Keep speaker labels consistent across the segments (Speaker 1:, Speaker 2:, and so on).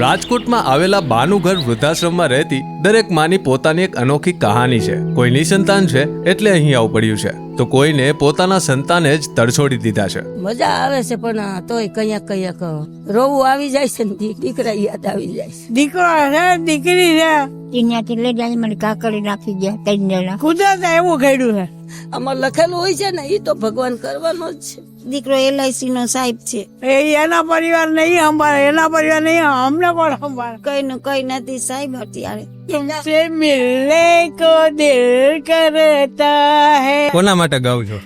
Speaker 1: રાજકોટમાં આવેલા બાનુઘર વૃદ્ધાશ્રમમાં રહેતી દરેક માની પોતાની એક અનોખી કહાની છે. કોઈ નિસંતાન છે એટલે અહીં આવું પડ્યું છે. તો કોઈને પોતાના સંતાને જ તડછોડી દીધા છે.
Speaker 2: મજા આવે છે પણ તોય કયા કયાક રોવું આવી જાય છે ને દીકરા યાદ આવી જાય છે.
Speaker 3: દીકરો રે દીકરી રે
Speaker 4: ત્યાંથી લઈ જાય મને કાકડી નાખી ગયા ત્રણ જણા.
Speaker 3: કુદરત એવું ઘડ્યું છે.
Speaker 2: આમાં લખેલું હોય છે ને એ તો ભગવાન કરવાનો જ છે.
Speaker 4: દીકરો એલઆઈસી નો સાહેબ છે.
Speaker 3: એ એના પરિવાર નહીં સંભાળે એના પરિવાર નહીં અમને કોણ સંભાળે?
Speaker 4: કઈ નું કઈ નથી સાહેબ અત્યારે.
Speaker 3: તુમસે મિલને કો દિલ કરતા હે.
Speaker 1: કોના માટે ગાવ છો?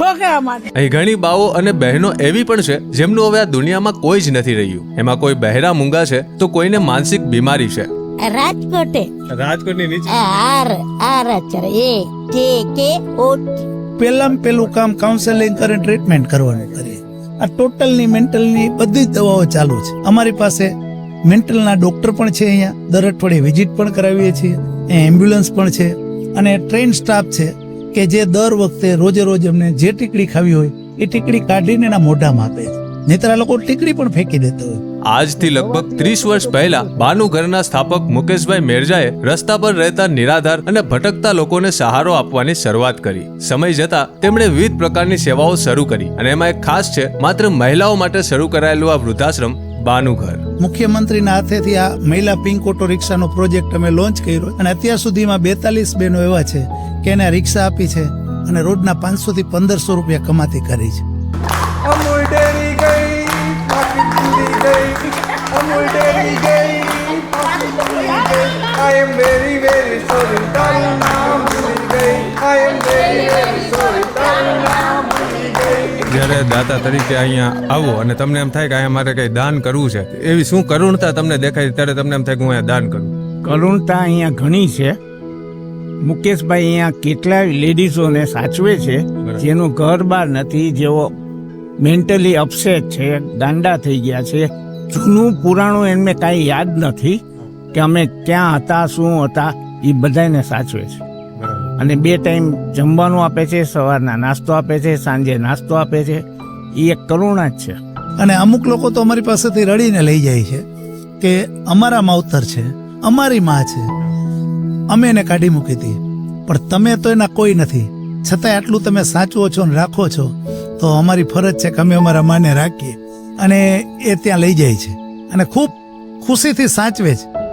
Speaker 3: છોકરા માટે.
Speaker 1: અહીં ઘણી બાઓ અને બહેનો એવી પણ છે જેમનું હવે આ દુનિયામાં કોઈ જ નથી રહ્યું. એમાં કોઈ બહેરા મૂંગા છે તો કોઈને માનસિક બીમારી છે.
Speaker 4: રાજકોટે.
Speaker 1: રાજકોટની નીચે?
Speaker 4: આર આર અક્ષર એ. કે કે ઓ
Speaker 5: પહેલામાં પહેલું કામ કાઉન્સેલિંગ કરીને ટ્રીટમેન્ટ કરવાનું કરીએ આ ટોટલની મેન્ટલની બધી જ દવાઓ ચાલુ છે. અમારી પાસે મેન્ટલના ડોક્ટર પણ છે અહીંયા. દર અઠવાડિયે વિઝિટ પણ કરાવીએ છીએ. એમ્બ્યુલન્સ પણ છે. અને ટ્રેન સ્ટાફ છે કે જે દર વખતે રોજે રોજ અમને જે ટીકડી ખાવી હોય, એ ટીકડી કાઢીને એના મોઢામાં આપે છે. નહીતર લોકો ટીકડી પણ ફેંકી દેતા હોય.
Speaker 1: આજથી લગભગ ત્રીસ વર્ષ પહેલા બાનુ ઘરના સ્થાપક મુકેશભાઈ મેરજાએ રસ્તા પર રહેતા નિરાધાર અને ભટકતા લોકોને સહારો આપવાની શરૂઆત કરી. સમય જતા તેમણે વિવિધ પ્રકારની સેવાઓ શરૂ કરી અને એમાં એક ખાસ છે, માત્ર મહિલાઓ માટે શરૂ કરાયેલું આ વૃદ્ધાશ્રમ બાનુઘર
Speaker 5: મુખ્યમંત્રીના હાથેથી આ મહિલા પિંક ઓટો રિક્ષાનો પ્રોજેક્ટ અમે લોન્ચ કર્યો અને અત્યાર સુધીમાં બેતાલીસ બહેનો એવા છે કે એને રિક્ષા આપી છે અને રોજના પાંચસો થી પંદરસો રૂપિયા કમાતી કરી છે.
Speaker 6: ડેરી ગઈ ભૂલી ગઈ I am very very sorry તારું નામ ભૂલી ગઈ I am very very sorry તારું નામ ભૂલી ગઈ
Speaker 1: જ્યારે દાતા તરીકે અહીંયા આવો અને તમને એમ થાય કે અહીંયા મારે કંઈ દાન કરવું છે એવી શું કરુણતા તમને દેખાય ત્યારે તમને એમ થાય કે હું અહીંયા દાન કરું.
Speaker 7: કરુણતા અહીંયા ઘણી છે. મુકેશભાઈ અહીંયા કેટલાય લેડીઝોને સાચવે છે. જેનું ઘર બાર નથી જેઓ મેન્ટલી અપસેટ છે ગાંડા થઈ ગયા છે. જૂનું પુરાણું એમને કાંઈ યાદ નથી કે અમે ક્યાં હતા શું હતા એ બધાને સાચવે છે. અને બે ટાઈમ જમવાનું આપે છે સવારના નાસ્તો આપે છે સાંજે નાસ્તો આપે છે. એ એક કરુણા જ છે.
Speaker 5: અને અમુક લોકો તો અમારી પાસેથી રડીને લઈ જાય છે કે અમારા માવતર છે અમારી માં છે. અમે એને કાઢી મૂકી હતી. પણ તમે તો એના કોઈ નથી. છતાંય આટલું તમે સાચવો છો ને રાખો છો તો અમારી ફરજ છે કે અમે અમારા માને રાખીએ. અને એ ત્યાં લઈ જાય છે અને ખૂબ ખુશીથી સાચવે છે.